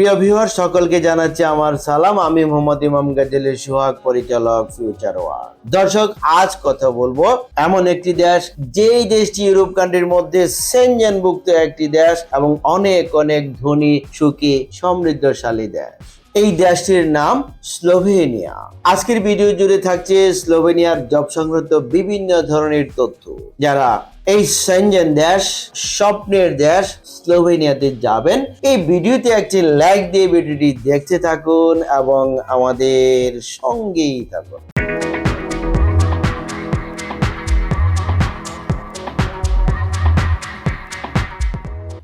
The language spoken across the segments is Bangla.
প্রিয় ভিউয়ার, সকলকে জানাচ্ছি আমার সালাম। আমি মোহাম্মদ ইমাম গাজেলের সোহাগ, পরিচালক ফিউচার ওয়ার দর্শক, আজ কথা বলব এমন একটি দেশ, যেই দেশটি ইউরোপ কান্ট্রির মধ্যে সেনজেনভুক্ত একটি দেশ এবং অনেক অনেক ধনী, সুখী, সমৃদ্ধশালী দেশ। এই দেশটির নাম স্লোভেনিয়া। আজকের ভিডিও জুড়ে থাকছে স্লোভেনিয়ার জব সংক্রান্ত বিভিন্ন ধরনের তথ্য, যারা এই সেনজেন দেশ, স্বপ্নের দেশ স্লোভেনিয়াতে যাবেন। এই ভিডিওতে একটি লাইক দিয়ে ভিডিওটি দেখতে থাকুন এবং আমাদের সঙ্গেই থাকুন।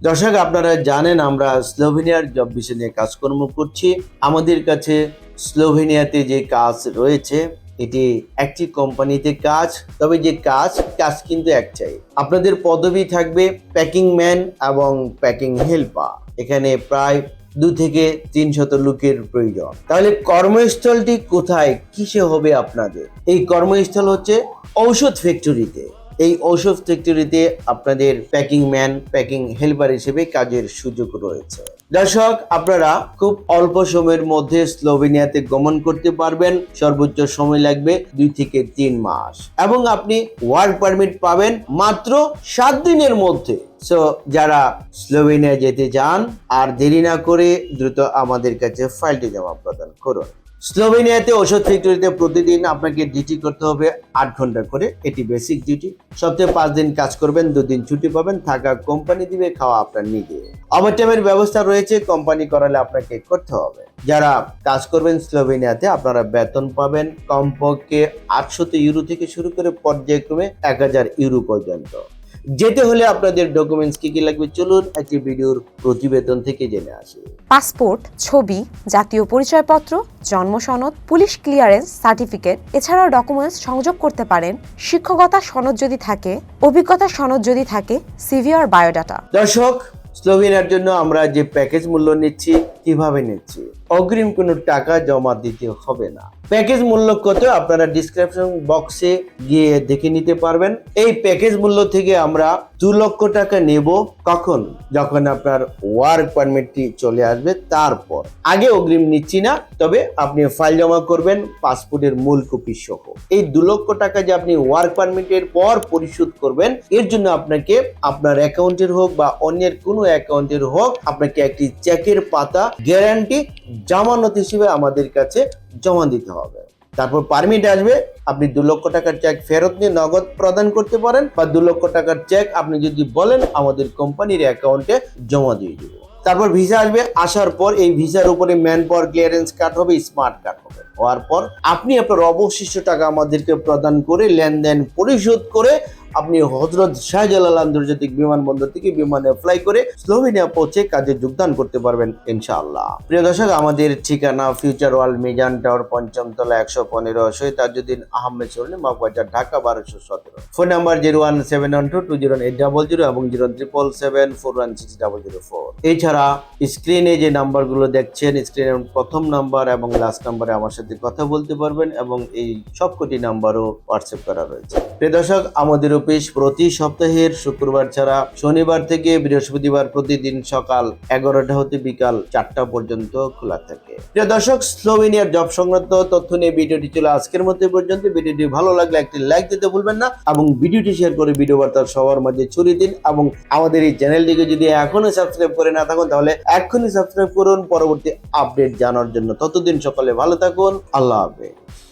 দর্শক, আপনারা জানেন আমরা স্লোভেনিয়ার জব বিষয় নিয়ে কাজকর্ম করছি। আমাদের কাছে স্লোভেনিয়াতে যে কাজ রয়েছে, এটি একটি কোম্পানিতে কাজ, তবে যে কাজ কাজ কিন্তু একটাই। আপনাদের পদবি থাকবে প্যাকিং ম্যান এবং প্যাকিং হেল্পার এখানে প্রায় দু থেকে তিন শত লোকের প্রয়োজন। তাহলে কর্মস্থলটি কোথায়? কিসে হবে আপনাদের? এই কর্মস্থল হচ্ছে ঔষধ ফ্যাক্টরিতে এই ঔষধ ফ্যাক্টরিতে আপনাদের প্যাকিং ম্যান প্যাকিং হেল্পার হিসেবে কাজের সুযোগ রয়েছে। দর্শক, আপনারা খুব অল্প সময়ের মধ্যে স্লোভেনিয়াতে গমন করতে পারবেন। সর্বোচ্চ সময় লাগবে দুই থেকে তিন মাস। এবং আপনি ওয়ার্ক পারমিট পাবেন মাত্র সাত দিনের মধ্যে। সো যারা স্লোভেনিয়া যেতে চান, আর দেরি না করে দ্রুত আমাদের কাছে ফাইলটি জমা প্রদান করুন। স্লোভেনিয়াতে ওষুধ ফ্যাক্টরিতে প্রতিদিন আপনাকে ডিউটি করতে হবে আট ঘণ্টা করে। এটি বেসিক ডিউটি সপ্তাহে পাঁচ দিন কাজ করবেন, দুদিন ছুটি পাবেন, থাকা কোম্পানি দিবে, খাওয়া আপনার নিজে ওভারটাইমের ব্যবস্থা রয়েছে কোম্পানি করালে আপনাকে করতে হবে। যারা কাজ করবেন স্লোভেনিয়াতে, আপনারা বেতন পাবেন কমপক্ষে আটশত ইউরো থেকে শুরু করে পর্যায়ক্রমে এক হাজার ইউরো পর্যন্ত। যেতে হলে আপনাদের ডকুমেন্টস কি কি লাগবে? চলুন একটি ভিডিওর প্রতিবেদন থেকে জেনে আসি। পাসপোর্ট ছবি জাতীয় পরিচয়পত্র জন্ম সনদ পুলিশ ক্লিয়ারেন্স সার্টিফিকেট এছাড়াও ডকুমেন্টস সংযোগ করতে পারেন। শিক্ষকতা সনদ যদি থাকে অভিজ্ঞতা সনদ যদি থাকে সিভি আর বায়োডাটা দর্শক স্লোভেনিয়ার জন্য আমরা যে প্যাকেজ মূল্য নিচ্ছি কীভাবে নিচ্ছি? অগ্রিম কোনো টাকা জমা দিতে হবে না। প্যাকেজ মূল্য কত আপনারা ডিসক্রিপশন বক্সে গিয়ে দেখে নিতে পারবেন। এই প্যাকেজ মূল্য থেকে আমরা দু লক্ষ টাকা নেব কখন? যখন আপনার ওয়ার্ক পারমিটটি চলে আসবে, তারপর। আগে অগ্রিম নিচ্ছি না, তবে আপনি ফাইল জমা করবেন পাসপোর্টের মূল কপি সহ। এই দু লক্ষ টাকা যে আপনি ওয়ার্ক পারমিটের পর পরিশোধ করবেন, এর জন্য আপনাকে আপনার অ্যাকাউন্টের হোক বা অন্যের কোনো অ্যাকাউন্টের হোক, আপনাকে একটি চেকের পাতা গ্যারান্টি জামানত হিসেবে আমাদের কাছে জমা দিতে হবে। তারপর পারমিট আসবে, আপনি দু লক্ষ টাকার চেক ফেরত নিয়ে নগদ প্রদান করতে পারেন বা দু লক্ষ টাকার চেক আপনি যদি বলেন, আমাদের কোম্পানির অ্যাকাউন্টে জমা দিয়ে দেবো। তারপর ভিসা আসবে, আসার পর এই ভিসার উপরে ম্যান পাওয়ার ক্লিয়ারেন্স কার্ড হবে স্মার্ট কার্ড হবে। হওয়ার পর আপনি আপনার অবশিষ্ট টাকা আমাদেরকে প্রদান করে লেনদেন পরিশোধ করে আপনি হজরত শাহজালাল আন্তর্জাতিক বিমানবন্দর থেকে বিমানে ফ্লাই করে স্লোভেনিয়া পৌঁছে কাজে যোগদান করতে পারবেন, ইনশাআল্লাহ। প্রিয় দর্শক, আমাদের ঠিকানা ফিউচার ওয়ার্ল্ড মিজান টাওয়ার পঞ্চম তলা একশো পনেরো শহীদাজুদ্দিন আহমেদ সরণি মগবাজার ঢাকা বারোশো সতেরো। Phone number zero one seven one two two zero eight double zero এবং zero triple seven four one six double zero four. এছাড়া স্ক্রিনে যে নাম্বারগুলো দেখছেন, স্ক্রিনের প্রথম নাম্বার এবং লাস্ট নাম্বারে আমার সাথে কথা বলতে পারবেন এবং এই সবকটি নাম্বারও হোয়াটসঅ্যাপ করা রয়েছে। প্রিয় দর্শক আমাদের অফিস প্রতি সপ্তাহের শুক্রবার ছাড়া শনিবার থেকে বৃহস্পতিবার প্রতিদিন সকাল এগারোটা হতে বিকাল চারটা পর্যন্ত খোলা থাকে। প্রিয় দর্শক, স্লোভেনিয়ার জব সংক্রান্ত তথ্য নিয়ে ভিডিওটি ছিল আজকের এই পর্যন্ত। ভিডিওটি ভালো লাগলে একটি লাইক দিতে ভুলবেন না এবং ভিডিওটি শেয়ার করে ভিডিও বার্তা সবার মাঝে ছড়িয়ে দিন এবং আমাদের এই চ্যানেলটিকে যদি এখনও সাবস্ক্রাইব করে না থাকুন, তাহলে এখনই সাবস্ক্রাইব করুন। পরবর্তী আপডেট জানার জন্য ততদিন সকালে ভালো থাকুন। আল্লাহ হাফেজ।